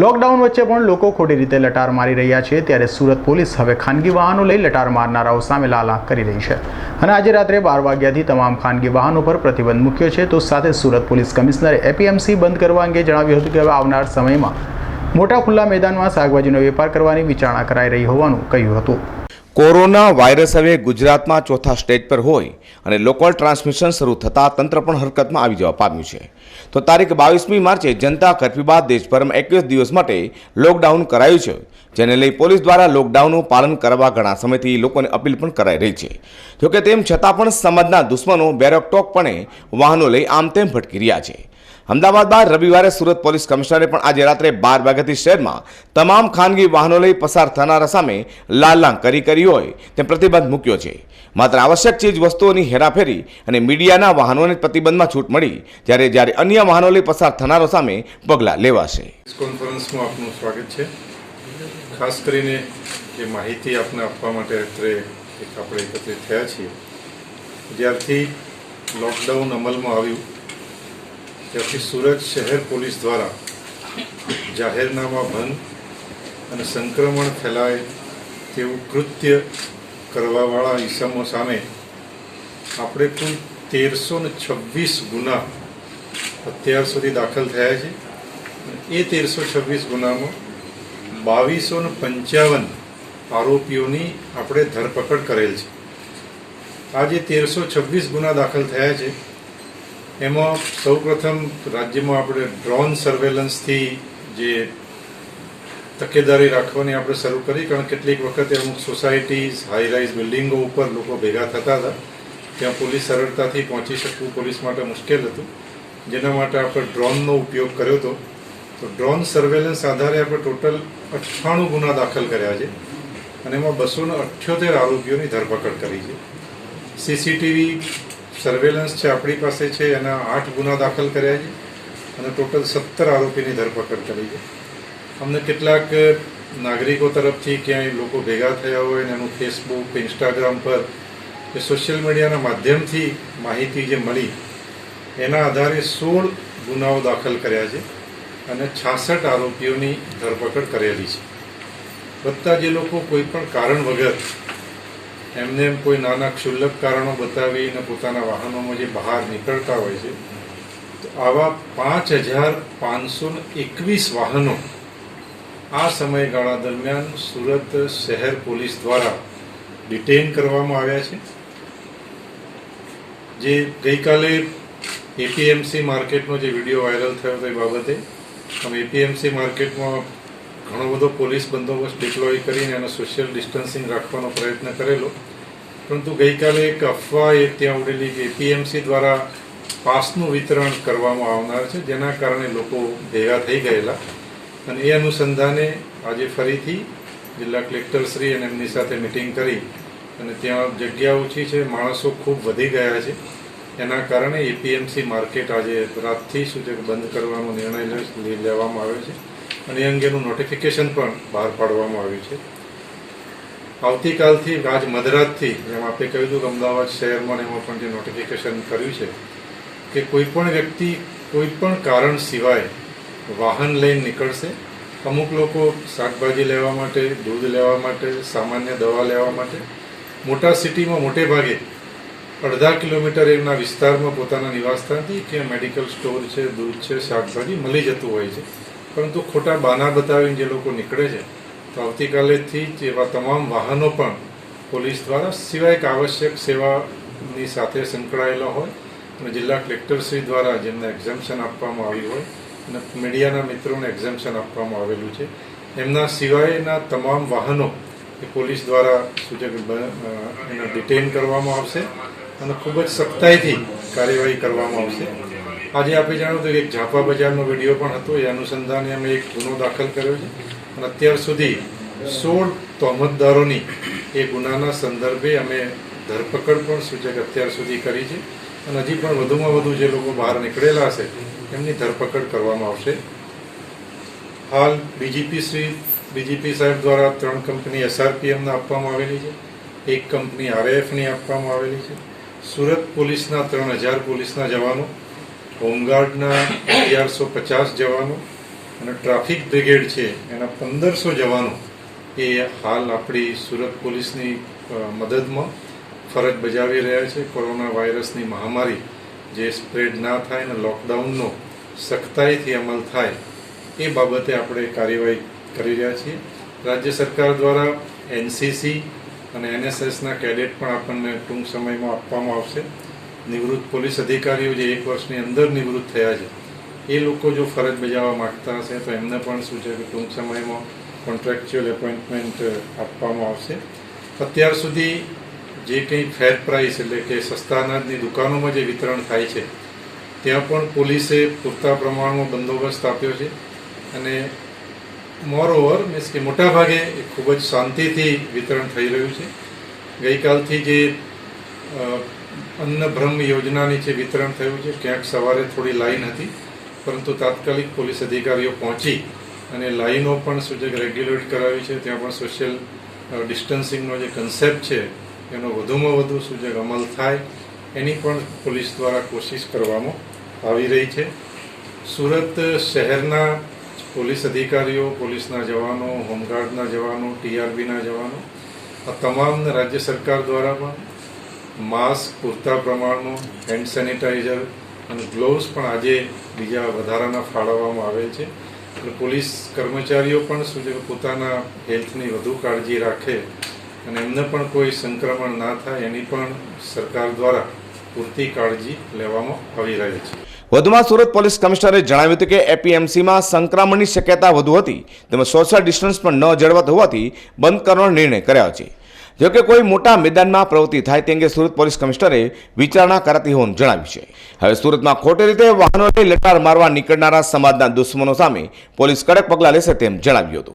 Lockdown વચ્ચે પણ લોકો ખોટી રીતે લટાર મારી રહ્યા છે, ત્યારે સુરત પોલીસ હવે ખાનગી વાહનો લઈ લટાર મારનારાઓ સામે લાલા કરી રહી છે. અને આજે રાત્રે બાર વાગ્યાથી તમામ ખાનગી વાહનો પર પ્રતિબંધ મૂક્યો છે, તો સાથે સુરત પોલીસ કમિશનરે એપીએમસી બંધ કરવા અંગે જણાવ્યું હતું કે હવે આવનાર સમયમાં મોટા ખુલ્લા મેદાનમાં શાકભાજીનો વેપાર કરવાની વિચારણા કરાઈ રહી હોવાનું કહ્યું હતું. કોરોના વાયરસ હવે ગુજરાતમાં ચોથા સ્ટેજ પર હોય અને લોકલ ટ્રાન્સમિશન શરૂ થતાં તંત્ર પણ હરકતમાં આવી જવા પામ્યું છે. તો તારીખ બાવીસમી માર્ચે જનતા કર્ફ્યુ બાદ દેશભરમાં એકવીસ દિવસ માટે લોકડાઉન કરાયું છે, જેને લઈ પોલીસ દ્વારા લોકડાઉનનું પાલન કરવા ઘણા સમયથી લોકોને અપીલ પણ કરાઈ રહી છે. જોકે તેમ છતાં પણ સમાજના દુશ્મનો બેરોકટોકપણે વાહનો લઈ આમ તેમ ભટકી રહ્યા છે. અમદાવાદ બાદ રવિવારે સુરત પોલીસ કમિશનરે પણ આજે રાત્રે બાર વાગ્યાથી શહેરમાં તમામ ખાનગી વાહનો લઈ પસાર થનારા સામે લાલાંગ કરી કરી હોય તેમ પ્રતિબંધ મૂક્યો છે. માત્ર આવશ્યક ચીજ વસ્તુઓની હેરાફેરી અને મીડિયાના વાહનોને પ્રતિબંધમાં છૂટ મળી, જ્યારે જ્યારે અન્ય વાહનો લઈ પસાર થનારો સામે પગલાં લેવાશે. કોન્ફરન્સમાં સ્વાગત છે. ખાસ કરીને જે માહિતી આપને આપવા માટે અત્રે આપણે એકત્રિત થયા છીએ. જ્યારથી લોકડાઉન અમલમાં આવ્યું ત્યારથી સુરત શહેર પોલીસ દ્વારા જાહેરનામા ભંગ અને સંક્રમણ ફેલાય તેવું કૃત્ય કરવાવાળા ઈસમો સામે આપણે કુલ તેરસો ને છવ્વીસ ગુના અત્યાર સુધી દાખલ થયા છે. એ તેરસો છવ્વીસ ગુનામાં બાવીસો ને પંચાવન આરોપીઓની આપણે ધરપકડ કરેલ છે. આ જે તેરસો છવ્વીસ ગુના દાખલ થયા છે. એમાં સૌપ્રથમ રાજ્યમાં આપણે ડ્રોન સર્વેલન્સથી જે તકેદારી રાખવાની આપણે શરૂ કરી, કારણ કેટલીક વખતે અમુક સોસાયટીઝ હાઈ રાઇઝ બિલ્ડિંગો ઉપર લોકો ભેગા થતા હતા. ત્યાં પોલીસ સરળતાથી પહોંચી શકવું પોલીસ માટે મુશ્કેલ હતું. જેના માટે આપણે ડ્રોનનો ઉપયોગ કર્યો હતો. તો ડ્રોન સર્વેલન્સ આધારે આપણે ટોટલ અઠ્ઠાણું ગુના દાખલ કર્યા છે. અને એમાં બસોને અઠ્યોતેર આરોપીઓની ધરપકડ કરી છે. સીસીટીવી સર્વેલન્સ છે આપણી પાસે છે, એના આઠ ગુના દાખલ કર્યા છે અને ટોટલ સત્તર આરોપીની ધરપકડ કરી છે. અમને કેટલાક નાગરિકો તરફથી ક્યાંય લોકો ભેગા થયા હોય અને એનું ફેસબુક ઇન્સ્ટાગ્રામ પર કે સોશિયલ મીડિયાના માધ્યમથી માહિતી જે મળી, એના આધારે સોળ ગુનાઓ દાખલ કર્યા છે અને છાસઠ આરોપીઓની ધરપકડ કરેલી છે. બધા જે લોકો કોઈ પણ કારણ વગર એમને એમ કોઈ નાના ક્ષુલ્લક કારણો બતાવીને પોતાના વાહનોમાં જે બહાર નીકળતા હોય છે, તો આવા પાંચ હજાર પાંચસો એકવીસ વાહનો આ સમયગાળા દરમિયાન સુરત શહેર પોલીસ દ્વારા ડિટેન કરવામાં આવ્યા છે. જે ગઈકાલે એપીએમસી માર્કેટનો જે વીડિયો વાયરલ થયો હતો એ બાબતે અમે એપીએમસી માર્કેટમાં ઘણો બધો પોલીસ બંદોબસ્ત ડિપ્લોય કરીને એનો સોશિયલ ડિસ્ટન્સિંગ રાખવાનો પ્રયત્ન કરેલો. પરંતુ ગઈકાલે એક અફવા એ ત્યાં ઉડેલી કે એપીએમસી દ્વારા પાસનું વિતરણ કરવામાં આવનાર છે, જેના કારણે લોકો ભેગા થઈ ગયેલા. અને એ અનુસંધાને આજે ફરીથી જિલ્લા કલેક્ટરશ્રી અને એમની સાથે મિટિંગ કરી અને ત્યાં જગ્યા ઓછી છે, માણસો ખૂબ વધી ગયા છે. એના કારણે એપીએમસી માર્કેટ આજે રાતથી છે બંધ કરવાનો નિર્ણય લેવામાં આવ્યો છે. અને એ અંગેનું નોટિફિકેશન પણ બહાર પાડવામાં આવ્યું છે. આવતીકાલથી આજ મધરાતથી જેમ આપણે કહ્યું હતું કે અમદાવાદ શહેરમાં એમાં પણ જે નોટિફિકેશન કર્યું છે, કે કોઈપણ વ્યક્તિ કોઈ પણ કારણ સિવાય વાહન લઈને નીકળશે. અમુક લોકો શાકભાજી લેવા માટે, દૂધ લેવા માટે, સામાન્ય દવા લેવા માટે. મોટા સિટીમાં મોટે ભાગે અડધા કિલોમીટર એમના વિસ્તારમાં પોતાના નિવાસસ્થાનથી કે મેડિકલ સ્ટોર છે, દૂધ છે, શાકભાજી મળી જતું હોય છે. પરંતુ ખોટા બાના બતાવીને જે લોકો નીકળે છે, તો આવતીકાલેથી જ એવા તમામ વાહનો પણ પોલીસ દ્વારા સિવાય એક આવશ્યક સેવાની સાથે સંકળાયેલા હોય અને જિલ્લા કલેક્ટરશ્રી દ્વારા જેમને એક્ઝામ્શન આપવામાં આવ્યું હોય અને મીડિયાના મિત્રોને એક્ઝામ્શન આપવામાં આવેલું છે, એમના સિવાયના તમામ વાહનો એ પોલીસ દ્વારા સૂચક એને ડિટેઇન કરવામાં આવશે અને ખૂબ જ સખ્તાઈથી કાર્યવાહી કરવામાં આવશે. આજે આપણે જાણ્યું હતું કે એક ઝાપા બજારનો વીડિયો પણ હતો, એ અનુસંધાને અમે એક ગુનો દાખલ કર્યો છે. અને અત્યાર સુધી સોળ તોમતદારોની એ ગુનાના સંદર્ભે અમે ધરપકડ પણ સૂચક અત્યાર સુધી કરી છે. અને હજી પણ વધુમાં વધુ જે લોકો બહાર નીકળેલા હશે, એમની ધરપકડ કરવામાં આવશે. હાલ ડીજીપી શ્રી, ડીજીપી સાહેબ દ્વારા ત્રણ કંપની એસઆરપીએમને આપવામાં આવેલી છે. એક કંપની આરએફની આપવામાં આવેલી છે. સુરત પોલીસના ત્રણ હજાર પોલીસના જવાનો હોમગાર્ડના અગિયારસો પચાસ જવાનો અને ટ્રાફિક બ્રિગેડ છે, એના પંદરસો જવાનો એ હાલ આપણી સુરત પોલીસની મદદમાં ફરજ બજાવી રહ્યા છે. કોરોના વાયરસની મહામારી જે સ્પ્રેડ ના થાય અને લોકડાઉનનો સખ્તાઈથી અમલ થાય એ બાબતે આપણે કાર્યવાહી કરી રહ્યા છીએ. રાજ્ય સરકાર દ્વારા એનસીસી અને એનએસએસના કેડેટ પણ આપણને ટૂંક સમયમાં આપવામાં આવશે. નિવૃત્ત પોલીસ અધિકારીઓ જે એક વર્ષની અંદર નિવૃત્ત થયા છે, એ લોકો જો ફરજ બજાવવા માંગતા હશે તો એમને પણ શું છે કે ટૂંક સમયમાં કોન્ટ્રાક્ચ્યુઅલ એપોઇન્ટમેન્ટ આપવામાં આવશે. અત્યાર સુધી જે કંઈ ફેર પ્રાઇસ એટલે કે સસ્તા અનાજની દુકાનોમાં જે વિતરણ થાય છે, ત્યાં પણ પોલીસે પૂરતા પ્રમાણમાં બંદોબસ્ત આપ્યો છે અને મોરઓવર મીન્સ કે મોટાભાગે ખૂબ જ શાંતિથી વિતરણ થઈ રહ્યું છે. ગઈકાલથી જે અન્ન બ્રહ્મ યોજનાની જે વિતરણ થયું છે, ક્યાંક સવારે થોડી લાઈન હતી, પરંતુ તાત્કાલિક પોલીસ અધિકારીઓ પહોંચી અને લાઈનો પણ છે રેગ્યુલેટ કરાવી છે. ત્યાં પણ સોશિયલ ડિસ્ટન્સિંગનો જે કન્સેપ્ટ છે, એનો વધુમાં વધુ છે અમલ થાય. એની પણ પોલીસ દ્વારા કોશિશ કરવામાં આવી રહી છે. સુરત શહેરના પોલીસ અધિકારીઓ, પોલીસના જવાનો, હોમગાર્ડના જવાનો, ટીઆરબીના જવાનો, આ તમામ રાજ્ય સરકાર દ્વારા પણ માસ્ક, પૂરતા પ્રમાણનું હેન્ડ સેનિટાઈઝર અને ગ્લોવ્સ પણ આજે બીજા વધારાના ફાળવવામાં આવે છે. એટલે પોલીસ કર્મચારીઓ પણ શું છે પોતાના હેલ્થની વધુ કાળજી રાખે અને એમને પણ કોઈ સંક્રમણ ના થાય એની પણ સરકાર દ્વારા પૂરતી કાળજી લેવામાં આવી રહી છે. વધુમાં સુરત પોલીસ કમિશનરે જણાવ્યું હતું કે એપીએમસીમાં સંક્રમણની શક્યતા વધુ હતી. તેમજ સોશિયલ ડિસ્ટન્સ પણ ન જળવાત હોવાથી બંધ કરવાનો નિર્ણય કર્યો છે. જોકે કોઈ મોટા મેદાનમાં પ્રવૃત્તિ થાય તે અંગે સુરત પોલીસ કમિશનરે વિચારણા કરાતી હોવાનું જણાવ્યું છે. હવે સુરતમાં ખોટી રીતે વાહનોને લટાર મારવા નીકળનારા સમાજના દુશ્મનો સામે પોલીસ કડક પગલાં લેશે તેમ જણાવ્યું હતું.